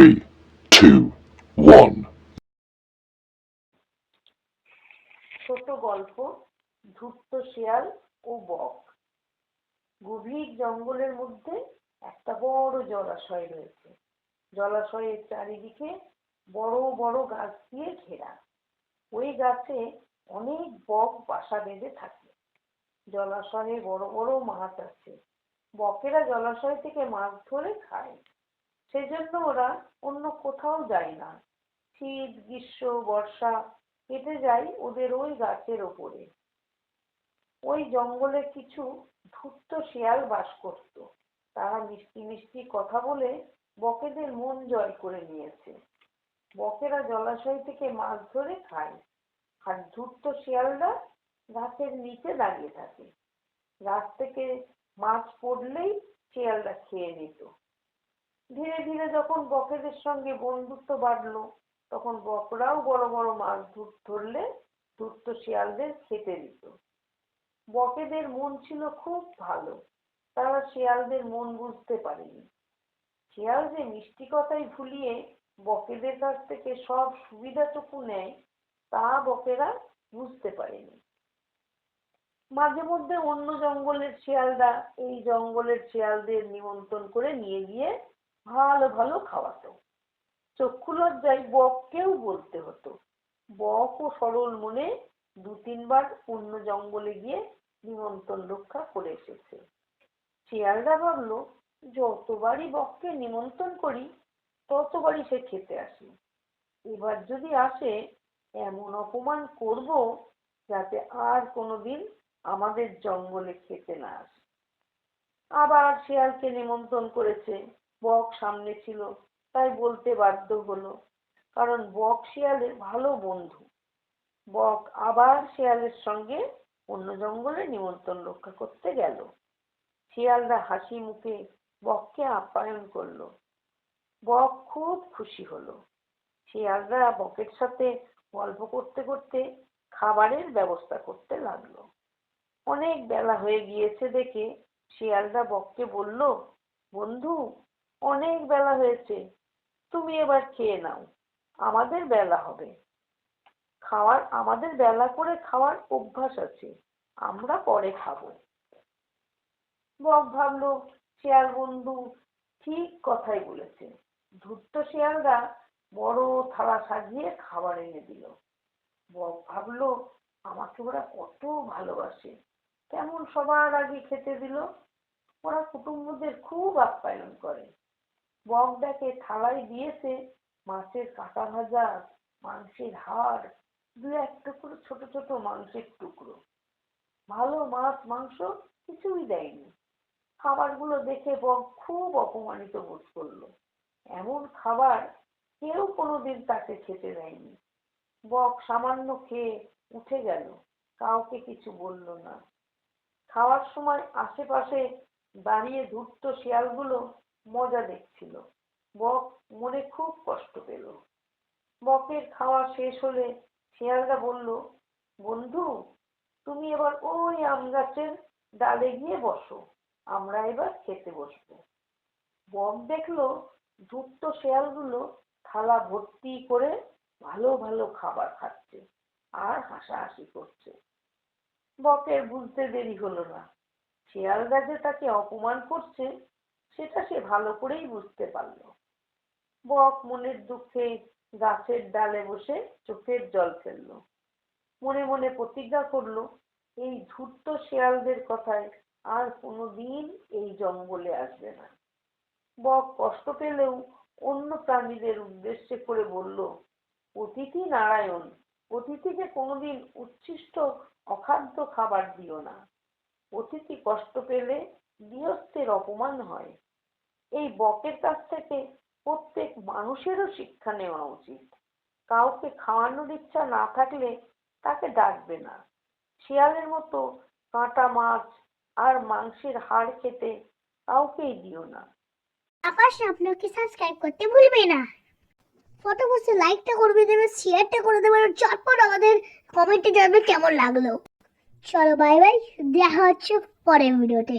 three, two, one. ছোট গল্প ধূপ্ত শেয়াল ও বক। গভীর জঙ্গলের মধ্যে একটা বড় জলাশয় রয়েছে। জলাশয়ের চারিদিকে বড় বড় গাছ দিয়ে ঘেরা। ওই গাছে অনেক বক বাসা বেঁধে থাকে। জলাশয়ে বড় বড় মাছ আছে। বকেরা জলাশয় থেকে মাছ ধরে খায়। সেজন্য ওরা অন্য কোথাও যায় না। শীত, গ্রীষ্ম, বর্ষা কেটে যায় ওদের ওই গাছের ওপরে। ওই জঙ্গলে কিছু ধূর্ত শেয়াল বাস করত। তারা মিষ্টি মিষ্টি কথা বলে বকেদের মন জয় করে নিয়েছে। বকেরা জলাশয় থেকে মাছ ধরে খায়। আর ধূর্ত শিয়ালরা গাছের নিচে দাঁড়িয়ে থাকে। গাছ থেকে মাছ পড়লেই শিয়ালরা খেয়ে নিত। ধীরে ধীরে যখন বকেদের সঙ্গে বন্ধুত্ব বাড়লো, তখন বকরাও বড় বড় মাছ ধর- ধরলে ধূর্ত শিয়ালদের খেতে দিত। বকেদের মন ছিল খুব ভালো, তারা শিয়ালদের মন বুঝতে পারেনি। শিয়াল যে মিষ্টি কথাই ভুলিয়ে বকেদের কাছ থেকে সব সুবিধাটুকু নেয়, তা বকেরা বুঝতে পারেনি। মাঝে মধ্যে অন্য জঙ্গলের শিয়ালরা এই জঙ্গলের শিয়ালদের নিমন্ত্রণ করে নিয়ে গিয়ে ভালো ভালো খাওয়াতো। চক্ষু লজ্জায় বককেও বলতে হতো। বক ও সরল মনে দু তিনবার অন্য জঙ্গলে গিয়ে নিমন্ত্রণ রক্ষা করে এসেছে। শিয়ালরা ভাবলো, যতবারই বককে নিমন্ত্রণ করি, ততবারই সে খেতে আসে। এবার যদি আসে, এমন অপমান করব যাতে আর কোনোদিন আমাদের জঙ্গলে খেতে না আসে। আবার শিয়ালকে নিমন্ত্রণ করেছে। বক সামনে ছিল। তাই বলতে বাধ্য হলো, কারণ বক শিয়ালের ভালো বন্ধু। বক আবার শিয়ালের সঙ্গে অন্য জঙ্গলে নিমন্ত্রণ রক্ষা করতে গেল। শিয়ালরা হাসি মুখে বককে আপ্যায়ন করল। বক খুব খুশি হলো। শিয়ালরা বকের সাথে গল্প করতে করতে খাবারের ব্যবস্থা করতে লাগল। অনেক বেলা হয়ে গিয়েছে দেখে শিয়ালরা বককে বলল, বন্ধু অনেক বেলা হয়েছে, তুমি এবার খেয়ে নাও। আমাদের বেলা হবে। খাওয়ার, আমাদের বেলা করে খাওয়ার অভ্যাস আছে, আমরা পরে খাব। বক ভাবলো, শিয়াল বন্ধু ঠিক কথাই বলেছে। ধূর্ত শিয়ালরা বড় থালা সাজিয়ে খাবার এনে দিল। বক ভাবলো, আমাকে ওরা কত ভালোবাসে। কেমন সবার আগে খেতে দিল? ওরা কুটুম্বদের খুব আপ্যায়ন করে। বক দেখে থালায় দিয়েছে মাছের কাটা ভাজা, মাংসের হাড়, দু এক টুকরো, ছোট ছোট মাংসের টুকরো। ভালো মাছ, মাংস কিছুই দেয়নি। খাবারগুলো দেখে বক খুব অপমানিত বোধ করল। এমন খাবার কেউ কোনোদিন তাকে খেতে দেয়নি। বক সামান্য খেয়ে উঠে গেল, কাউকে কিছু বলল না। খাওয়ার সময় আশেপাশে দাঁড়িয়ে ধূর্ত শিয়ালগুলো মজা দেখছিল। বক মনে খুব কষ্ট পেল। বকের খাওয়া শেষ হলে শিয়ালরা বলল, বন্ধু, তুমি এবার ওই আম গাছের ডালে গিয়ে বসো, আমরা এবার খেতে বসবো। বক দেখল ধূর্ত শেয়ালগুলো থালা ভর্তি করে ভালো ভালো খাবার খাচ্ছে আর হাসাহাসি করছে। বকের বুঝতে দেরি হলো না। শিয়ালরা যে তাকে অপমান করছে সেটা সে ভালো করেই বুঝতে পারল। বক মনের দুঃখে গাছের ডালে বসে চোখের জল ফেলল। মনে মনে প্রতিজ্ঞা করল, এই ধূর্ত শেয়ালদের কথায় আর কোনোদিন এই জঙ্গলে আসবে না। বক কষ্ট পেলেও অন্য প্রাণীদের উদ্দেশ্যে করে বলল, অতিথি নারায়ণ, অতিথিকে কোনোদিন উচ্ছিষ্ট অখাদ্য খাবার দিও না। অতিথি কষ্ট পেলে গৃহস্থের অপমান হয়। এই বকের কাছ থেকে প্রত্যেক মানুষেরও শিক্ষা নেওয়া উচিত। কাউকে খাওয়ানোর ইচ্ছা না থাকলে তাকে ডাকবে না। শিয়ালের মতো কাঁটা মাছ আর মাংসের হাড় খেতে কাউকেই দিও না। আকাশ, আপনাকে সাবস্ক্রাইব করতে ভুলবে না। ফটো বসে লাইকটা করবে দেবে শেয়ারটা করে দেবে আর চটপট আমাদের কমেন্টে জানাবে কেমন লাগল। চলো বাই বাই দেখা হচ্ছে পরের ভিডিওতে